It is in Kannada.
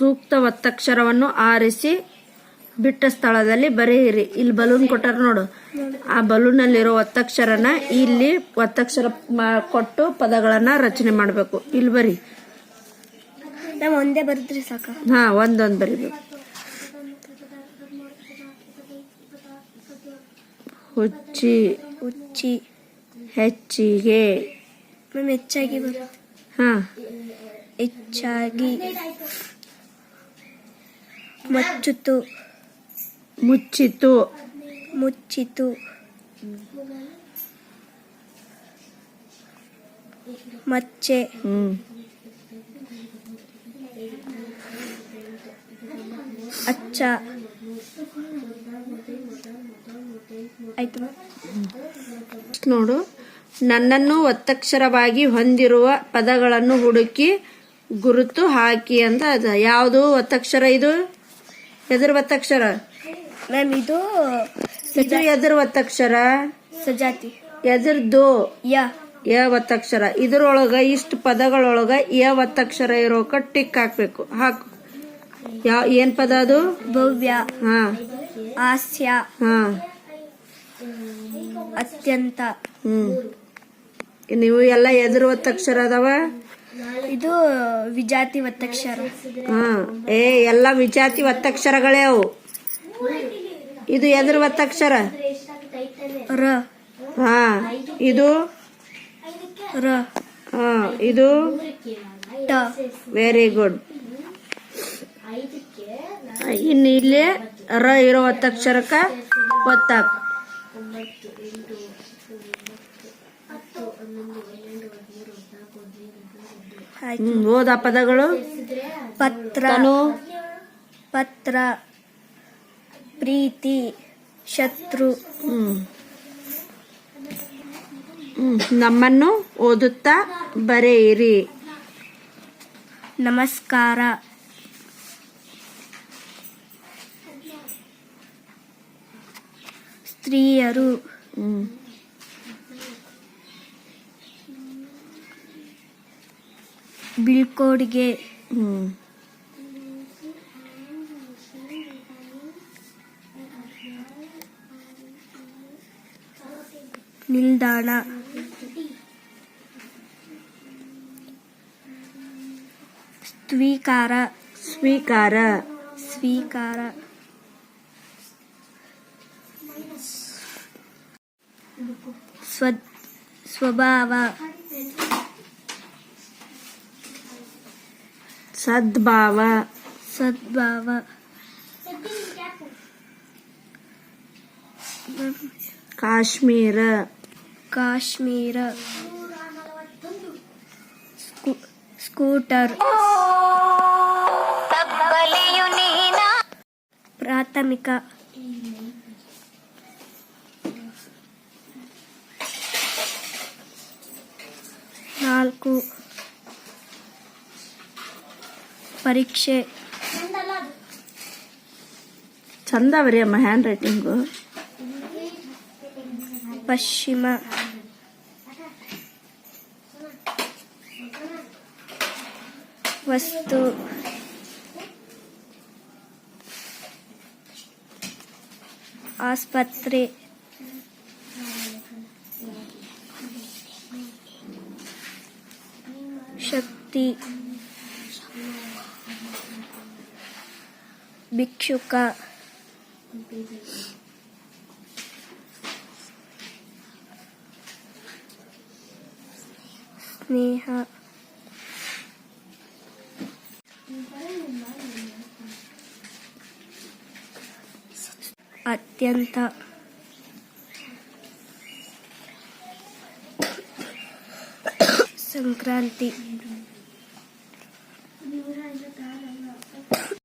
ಸೂಕ್ತ ಒತ್ತಕ್ಷರವನ್ನು ಆರಿಸಿ ಬಿಟ್ಟ ಸ್ಥಳದಲ್ಲಿ ಬರೆಯಿರಿ. ಇಲ್ಲಿ ಬಲೂನ್ ಕೊಟ್ಟಾರ ನೋಡು. ಆ ಬಲೂನ್ ಅಲ್ಲಿರೋ ಒತ್ತಕ್ಷರನ ಇಲ್ಲಿ ಒತ್ತಕ್ಷರ ಕೊಟ್ಟು ಪದಗಳನ್ನ ರಚನೆ ಮಾಡಬೇಕು. ಇಲ್ಲಿ ಬರಿ. ನಾವು ಒಂದೇ ಬರುದ್ರಿ ಸಾಕ? ಹಾ ಒಂದೊಂದ್ ಬರಿಬೇಕು. ಹುಚ್ಚಿ ಹುಚ್ಚಿ. ಹೆಚ್ಚಿಗೆ. ಹೆಚ್ಚಾಗಿ ಬರುತ್ತೆ ಹಾ. ಹೆಚ್ಚಾಗಿ. ಮಚ್ಚುತು ಮುಚ್ಚಿತು ಮುಚ್ಚಿತು ಮಚ್ಚೆ. ಹ್ಮ್. ಅಚ್ಚ. ಆಯ್ತು ನೋಡು. ನನ್ನನ್ನು ಒತ್ತಕ್ಷರವಾಗಿ ಹೊಂದಿರುವ ಪದಗಳನ್ನು ಹುಡುಕಿ ಗುರುತು ಹಾಕಿ ಅಂತ ಅದ. ಯಾವುದು ಒತ್ತಕ್ಷರ ಇದು? ಎದುರು ಒತ್ತಕ್ಷರ ಮ್ಯಾಮ್ ಇದು ಇದು ಎದುರು ಒತ್ತಕ್ಷರ ಸಜಾತಿ. ಎದುರ್ದು ಯ. ಯ ಒತ್ತಕ್ಷರ ಇದ್ರೊಳಗ ಇಷ್ಟು ಪದಗಳೊಳಗ ಯ ಒತ್ತಕ್ಷರ ಇರೋಕ ಟಿಕ್ ಹಾಕ್ಬೇಕು. ಹಾಕು. ಯಾವ ಏನ್ ಪದ ಅದು? ಭವ್ಯ. ಹಾ. ಹಾಸ್ಯ. ಹಾ. ಅತ್ಯಂತ. ಹ್ಮ್. ನೀವು ಎಲ್ಲ ಎದುರು ಒತ್ತಕ್ಷರ ಅದಾವ? ಇದು ವಿಜಾತಿ ಒತ್ತಕ್ಷರ ಹಾ ಏ ಎಲ್ಲ ವಿಜಾತಿ ಒತ್ತಕ್ಷರಗಳೇ ಅವು. ಇದು ಎದುರು ಒತ್ತಕ್ಷರ ರ. ಹಾ. ಇದು? ರ. ಹಾ. ಇದು? ಟ. ವೆರಿ ಗುಡ್ ಇನ್ನು ಇಲ್ಲಿ ರ ಇರೋ ಒತ್ತಕ್ಷರಕ್ಕ ಒತ್ತಾಕ್. ಹ್ಮ್ ಓದ ಪದಗಳು ಪತ್ರ ತನು? ಪತ್ರ ಪ್ರೀತಿ ಶತ್ರು. ಹ್ಮ್. ಹ್ಮ್ ನಮ್ಮನ್ನು ಓದುತ್ತಾ ಬರೆಯಿರಿ. ನಮಸ್ಕಾರ. ಸ್ತ್ರೀಯರು. ಹ್ಮ್. ಬೀಳ್ಕೊಡುಗೆ ನಿಲ್ದಾಣ. ಸ್ವೀಕಾರ. ಸ್ವೀಕಾರ. ಸ್ವೀಕಾರ. ಸ್ವ ಸ್ವಭಾವ. సద్భావ. సద్భావ. కాశ్మీర. కాశ్మీర. స్కూటర్. ప్రాథమిక. నాలుగు. ಪರೀಕ್ಷೆ. ಚಂದ ಬರೀ ಅಮ್ಮ ಹ್ಯಾಂಡ್ ರೈಟಿಂಗು ಪಶ್ಚಿಮ. ವಸ್ತು. ಆಸ್ಪತ್ರೆ. ಶಕ್ತಿ. ಭಿಕ್ಷುಕ ಸ್ನೇಹ ಅತ್ಯಂತ ಸಂಕ್ರಾಂತಿ